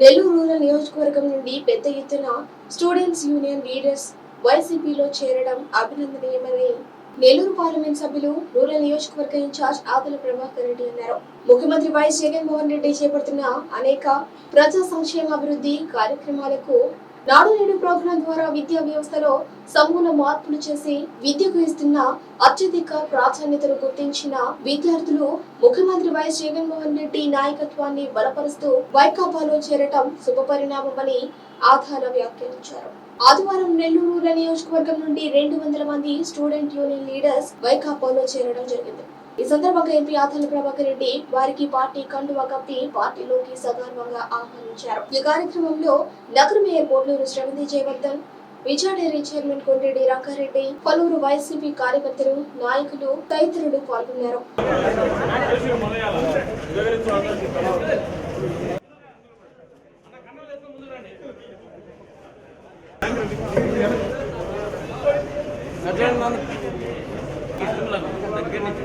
Nellore rural నియోజకవర్గం నుండి పెద్ద ఎత్తున స్టూడెంట్స్ యూనియన్ లీడర్స్ వైసీపీలో చేరడం అభినందనీయమని నెల్లూరు పార్లమెంట్ సభ్యులు రూరల్ నియోజకవర్గ ఇన్ఛార్జ్ ఆదుల ప్రభాకర్ రెడ్డి అన్నారు. ముఖ్యమంత్రి వైఎస్ జగన్మోహన్ రెడ్డి చేపడుతున్న అనేక ప్రజా సంక్షేమ అభివృద్ధి కార్యక్రమాలకు నాడు నేడు ప్రోగ్రాం ద్వారా విద్యా వ్యవస్థలో సమూల మార్పులు చేసి విద్యకు ఇస్తున్న అత్యధిక ప్రాధాన్యతను గుర్తించిన విద్యార్థులు ముఖ్యమంత్రి వైఎస్ జగన్మోహన్ రెడ్డి నాయకత్వాన్ని బలపరుస్తూ వైకాపాలో చేరటం శుభపరిణామమని ఆధార వ్యాఖ్యానించారు. ఆదివారం నెల్లూరు రూరల్ నియోజకవర్గం నుండి రెండు వందల మంది స్టూడెంట్ యూనియన్ లీడర్స్ వైకాపాలో చేరడం జరిగింది. ఈ సందర్భంగా ఎంపీ ఆథల ప్రభాకర్ రెడ్డి వారికి పార్టీ కండువా కప్పి పార్టీలోకి సగర్వంగా ఆహ్వానించారు. ఈ కార్యక్రమంలో నగర మేయర్ కోట్లూరు శ్రవంతి జయవర్ధన్ విజయ చైర్మన్ కొండ్రెడ్డి రంగారెడ్డి పలువురు వైసీపీ కార్యకర్తలు నాయకులు తదితరులు పాల్గొన్నారు. దగ్గర నుంచి.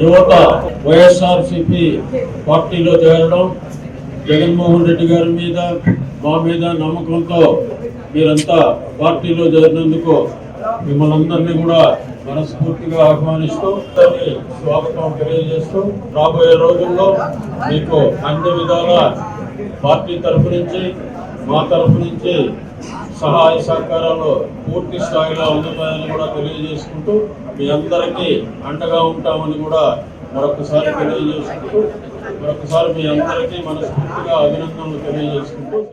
యువత వైఎస్ఆర్సిపి పార్టీలో చేరడం జగన్మోహన్ రెడ్డి గారి మీద మా మీద నమ్మకంతో మీరంతా పార్టీలో చేరినందుకు మిమ్మల్ని అందరినీ కూడా మనస్ఫూర్తిగా ఆహ్వానిస్తూ స్వాగతం తెలియజేస్తూ రాబోయే రోజుల్లో మీకు అన్ని విధాల పార్టీ తరఫు నుంచి మా తరఫు నుంచి సహాయ సహకారాలు పూర్తి స్థాయిలో అందుతాయని కూడా తెలియజేసుకుంటూ మీ అందరికీ అండగా ఉంటామని కూడా మరొకసారి తెలియజేసుకుంటూ మరొకసారి మీ అందరికీ మనస్ఫూర్తిగా అభినందనలు తెలియజేసుకుంటూ